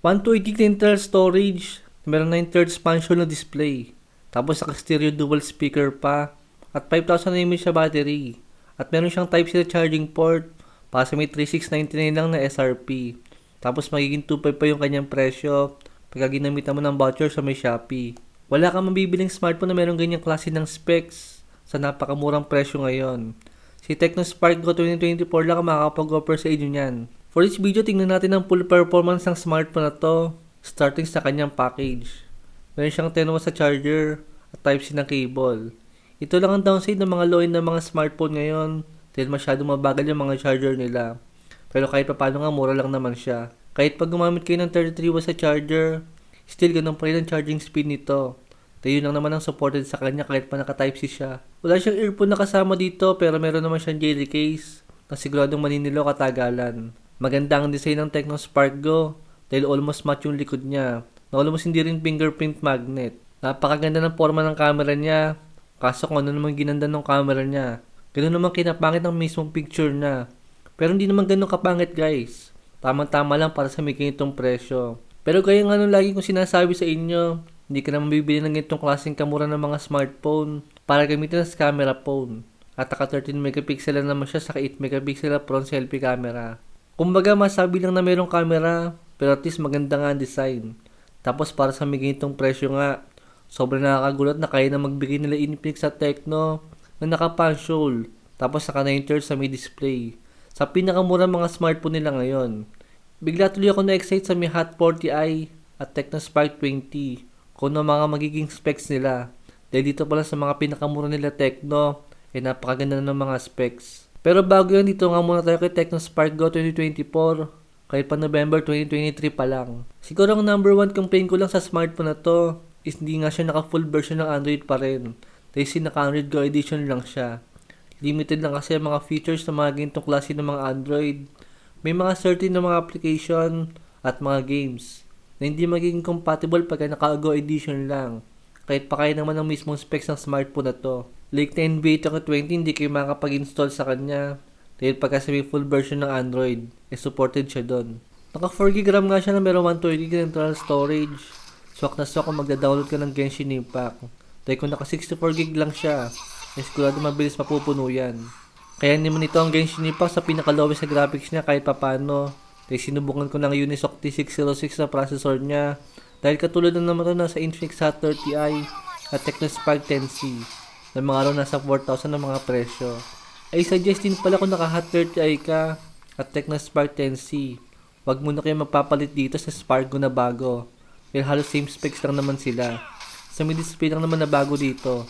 128 gig na internal storage, meron na yung third expansion na display. Tapos naka stereo dual speaker pa. At 5,000 mAh siya battery. At meron siyang Type-C na charging port para sa may 3699 lang na SRP. Tapos magiging 2.5 pa yung kanyang presyo pagka ginamitan mo ng voucher sa may Shopee. Wala kang mabibiling smartphone na meron ganyang klase ng specs sa napakamurang presyo ngayon. Si Tecno Spark Go 2024 lang ang makakapag-offer sa inyo niyan. For this video, tingnan natin ang full performance ng smartphone na to starting sa kanyang package. Meron siyang 10 watts sa charger at Type-C ng cable. Ito lang ang downside ng mga low-end ng mga smartphone ngayon dahil masyadong mabagal yung mga charger nila. Pero kahit pa paano nga, mura lang naman siya. Kahit pag gumamit kayo ng 33 watts sa charger, still ganun pa rin ang charging speed nito. Tayo lang naman ang supported sa kanya kahit pa naka Type-C siya. Wala siyang earphone na kasama dito pero meron naman siyang jelly case na siguradong maninilo katagalan. Maganda ang design ng Tecno Spark Go dahil almost matte yung likod niya na almost hindi rin fingerprint magnet. Napakaganda ng forma ng camera niya Kaso kung ano naman ginanda ng camera niya. Ganun naman kinapangit ang mismong picture niya. Pero hindi naman ganun kapangit guys. Tama-tama lang para sa may ganitong presyo. Pero gaya nga nung lagi kong sinasabi sa inyo, hindi ka naman bibili ng ganitong klaseng kamura ng mga smartphone para gamitin sa camera phone. At naka 13 megapixel lang naman siya sa 8 megapixel na front selfie camera. Kumbaga masabi lang na mayroong camera, pero at least maganda nga ang design. Tapos para sa may ganitong presyo nga, Sobrang nakakagulat na kaya na magbigay nila Infinix sa Tecno na naka-punch tapos naka 9 sa may display. Sa pinakamura mga smartphone nila ngayon. Bigla tuloy ako na-excite sa Mi Hot 40i at Tecno Spark 20 kung ano mga magiging specs nila. Dahil dito pala sa mga pinakamura nila Tecno, eh napakaganda ng mga specs. Pero bago yan, dito nga muna tayo kay Tecno Spark Go 2024 kahit pa November 2023 pa lang. Siguro ang number one complaint ko lang sa smartphone na to is hindi nga siya naka full version ng Android pa rin. Dahil naka Android Go edition lang siya. Limited lang kasi ang mga features ng mga ganitong klase ng mga Android. May mga certain na mga application at mga games na hindi magiging compatible pagka naka Go edition lang. Kahit pa kaya naman ang mismong specs ng smartphone na to. Like na NBA 20 hindi kayo makapag-install sa kanya. Dahil pagka sa full version ng Android, eh supported siya doon. Naka 4GB RAM nga siya na meron 128GB internal storage. Swak na swak kung magda-download ka ng Genshin Impact. Dahil kung naka 64 gig lang siya, eh sigurado mabilis mapupuno yan. Kaya naman ito ang Genshin Impact sa pinaka-lowest na graphics niya kahit papano. Dahil sinubukan ko ng Unisoc T606 na processor niya. Dahil katulad na naman ito nasa Infinix Hot 30i at Tecno Spark 10C na mga araw nasa 4,000 ng mga presyo. Ay suggest din pala kung naka Hot 30i ka at Tecno Spark 10C. Huwag muna kayo magpapalit dito sa Spark na bago. Dahil halos same specs lang naman sila. Sa mid-display lang naman na bago dito.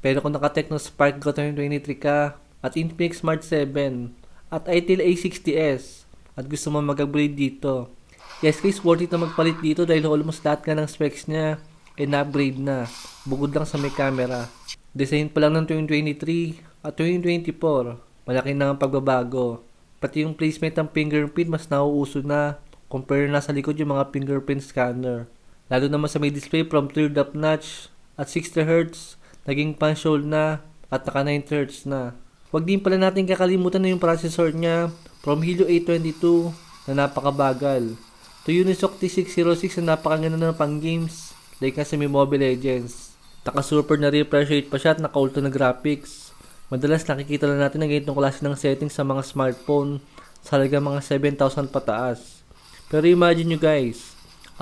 Pero kung naka-Tecno Spark Go 2023 ka, at Infinix Smart 7, at ITIL A60s, at gusto mo mag-upgrade dito, yes guys, worth it na magpalit dito dahil almost lahat ka ng specs niya ay na-upgrade na. Bugod lang sa may camera. Design pa lang ng 2023 at 2024, malaki na ang pagbabago. Pati yung placement ng fingerprint mas nauuso na compare na sa likod yung mga fingerprint scanner. Lalo naman sa may display from cleared up notch at 60Hz, naging pan-shoal na at naka 9Hz na. Huwag din pala natin kakalimutan na yung processor niya from Helio A22 na napakabagal to Unisoc T606 na napakaganda na pang games like nga sa Mobile Legends. Naka super na refresh rate pa siya at naka ultra na graphics. Madalas nakikita lang natin ang ganitong klase ng settings sa mga smartphone sa halaga mga 7,000 pataas. Pero imagine nyo guys,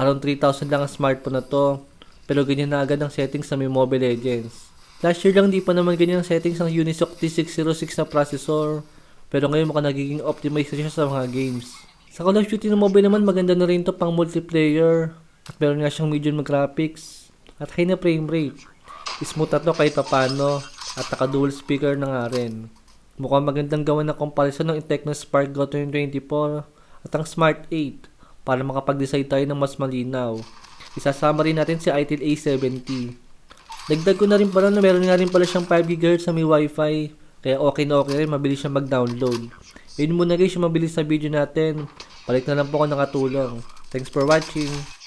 Around 3,000 lang ang smartphone na to. Pero ganyan na agad ang settings sa may Mobile Legends. Last year lang di pa naman ganyan ang settings ng Unisoc T606 na processor. Pero ngayon mukhang nagiging optimized siya sa mga games. Sa Call of Duty na mobile naman maganda na rin to pang multiplayer. At meron nga siyang medium graphics. At high na frame rate. Smooth na to kahit papano. At naka dual speaker na nga rin. Mukhang magandang gawa na comparison ng Tecno Spark Go 2024 at ang Smart 8 para makapag-decide tayo ng mas malinaw. Isasama rin natin si ITIL A70. Dagdag ko na rin pala na meron nga rin pala siyang 5 GHz sa may Wi-Fi. Kaya okay na okay rin, mabilis siya mag-download. Yun muna guys yung mabilis na video natin. Balik na lang po ako nakatulong. Thanks for watching.